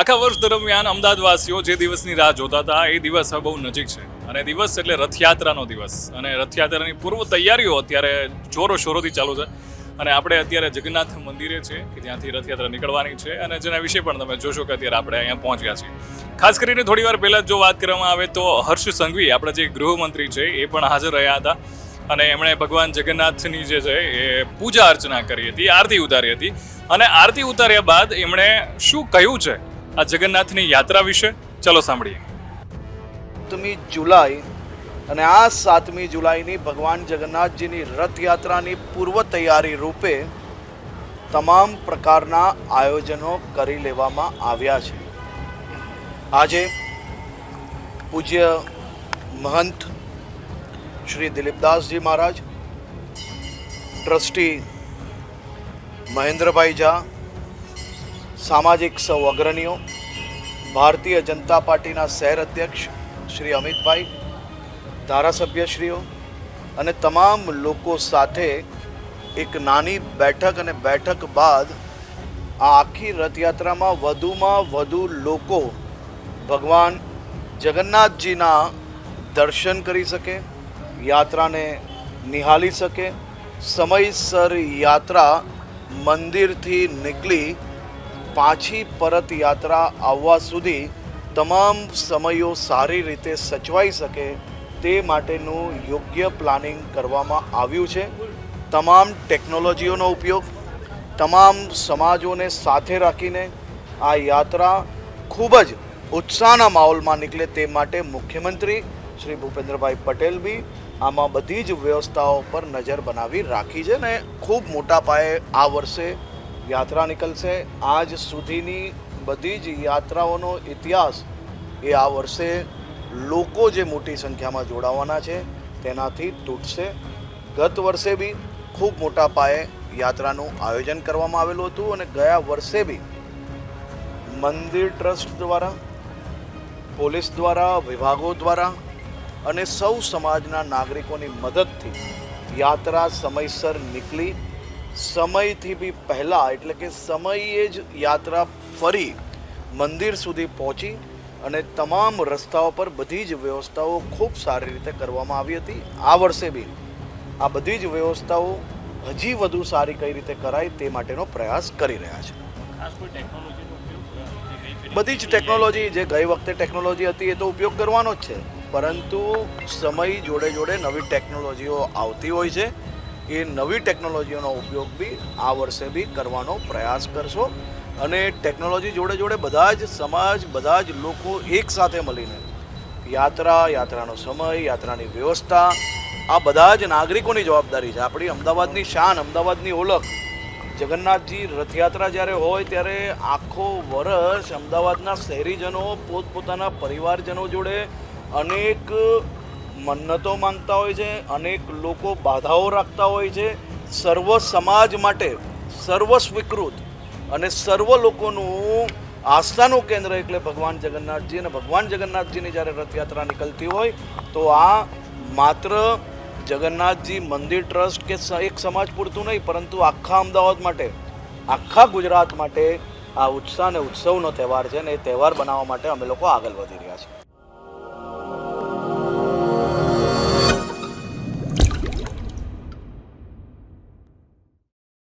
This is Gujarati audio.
આખા વર્ષ દરમિયાન અમદાવાદવાસીઓ જે દિવસની રાહ જોતા હતા, એ દિવસ હવે બહુ નજીક છે. અને દિવસ એટલે રથયાત્રાનો દિવસ. અને રથયાત્રાની પૂર્વ તૈયારીઓ અત્યારે જોરો શોરોથી ચાલુ છે. અને આપણે અત્યારે જગન્નાથ મંદિરે છે, કે જ્યાંથી રથયાત્રા નીકળવાની છે. અને જેના વિશે પણ તમે જોશો કે અત્યારે આપણે અહીંયા પહોંચ્યા છીએ. ખાસ કરીને થોડી વાર પહેલાં જો વાત કરવામાં આવે તો હર્ષ સંઘવી, આપણા જે ગૃહમંત્રી છે, એ પણ હાજર રહ્યા હતા. અને એમણે ભગવાન જગન્નાથની જે છે, એ પૂજા અર્ચના કરી હતી, આરતી ઉતારી હતી. અને આરતી ઉતાર્યા બાદ એમણે શું કહ્યું છે? આ જગન્નાથની યાત્રા વિશે ચલો સાંભળીએ. સાતમી જુલાઈ અને આ સાતમી જુલાઈની ભગવાન જગન્નાથજીની રથયાત્રાની પૂર્વ તૈયારી રૂપે તમામ પ્રકારના આયોજનો કરી લેવામાં આવ્યા છે. આજે પૂજ્ય મહંત શ્રી દિલીપદાસજી મહારાજ, ટ્રસ્ટી મહેન્દ્રભાઈ ઝા સામાજિક સૌ અગ્રણીઓ, ભારતીય જનતા પાર્ટીના શહેર અધ્યક્ષ શ્રી અમિતભાઈ, ધારાસભ્યશ્રીઓ અને તમામ લોકો સાથે એક નાની બેઠક અને બેઠક બાદ આ આખી રથયાત્રામાં વધુમાં વધુ લોકો ભગવાન જગન્નાથજીના દર્શન કરી શકે, યાત્રાને નિહાળી શકે, સમયસર યાત્રા મંદિરથી નીકળી પાછી પરત યાત્રા આવવા સુધી તમામ સમયો સારી રીતે સચવાઈ શકે તે માટેનું યોગ્ય પ્લાનિંગ કરવામાં આવ્યું છે. તમામ ટેકનોલોજીઓનો ઉપયોગ, તમામ સમાજોને સાથે રાખીને આ યાત્રા ખૂબ જ ઉત્સાહના માહોલમાં નીકળે તે માટે મુખ્યમંત્રી શ્રી ભૂપેન્દ્રભાઈ પટેલ બી આમાં બધી જ વ્યવસ્થાઓ પર નજર બનાવી રાખી છે ને ખૂબ મોટા પાયે આ વર્ષે યાત્રા નીકળશે. આજ સુધીની બધી જ યાત્રાઓનો ઇતિહાસ એ આ વર્ષે લોકો જે મોટી સંખ્યામાં જોડાવાના છે, તેનાથી તૂટશે. ગત વર્ષે બી ખૂબ મોટા પાયે યાત્રાનું આયોજન કરવામાં આવેલું હતું અને ગયા વર્ષે બી મંદિર ટ્રસ્ટ દ્વારા, પોલીસ દ્વારા, વિભાગો દ્વારા અને સૌ સમાજના નાગરિકોની મદદથી યાત્રા સમયસર નીકળી સમયથી બી પહેલાં એટલે કે સમયે જ યાત્રા ફરી મંદિર સુધી પહોંચી અને તમામ રસ્તાઓ પર બધી જ વ્યવસ્થાઓ ખૂબ સારી રીતે કરવામાં આવી હતી. આ વર્ષે બી આ બધી જ વ્યવસ્થાઓ હજી વધુ સારી કઈ રીતે કરાય તે માટેનો પ્રયાસ કરી રહ્યા છે. બધી જ ટેકનોલોજી જે ગઈ વખતે ટેકનોલોજી હતી એ તો ઉપયોગ કરવાનો જ છે. પરંતુ સમય જોડે જોડે નવી ટેકનોલોજીઓ આવતી હોય છે. એ નવી ટેકનોલોજીઓનો ઉપયોગ બી આ વર્ષે બી કરવાનો પ્રયાસ કરશો. અને ટેકનોલોજી જોડે જોડે બધા જ સમાજ, બધા જ લોકો એકસાથે મળીને યાત્રા, યાત્રાનો સમય, યાત્રાની વ્યવસ્થા, આ બધા જ નાગરિકોની જવાબદારી છે. આપણી અમદાવાદની શાન, અમદાવાદની ઓળખ. જગન્નાથજી રથયાત્રા જ્યારે હોય ત્યારે આખો વર્ષ અમદાવાદના શહેરીજનો, પોતપોતાના પરિવારજનો જોડે અનેક મન્નતો માંગતા હોય છે, અનેક લોકો બાધાઓ રાખતા હોય છે. સર્વ સમાજ માટે સર્વ સ્વીકૃત અને સર્વ લોકોનું આસ્થાનું કેન્દ્ર એટલે ભગવાન જગન્નાથજી અને ભગવાન જગન્નાથજીની જ્યારે રથયાત્રા નીકળતી હોય, તો આ માત્ર જગન્નાથજી મંદિર ટ્રસ્ટ કે એક સમાજ પૂરતું નહીં, પરંતુ આખા અમદાવાદ માટે, આખા ગુજરાત માટે આ ઉત્સાહ અને ઉત્સવનો તહેવાર છે ને એ તહેવાર બનાવવા માટે અમે લોકો આગળ વધી રહ્યા છીએ.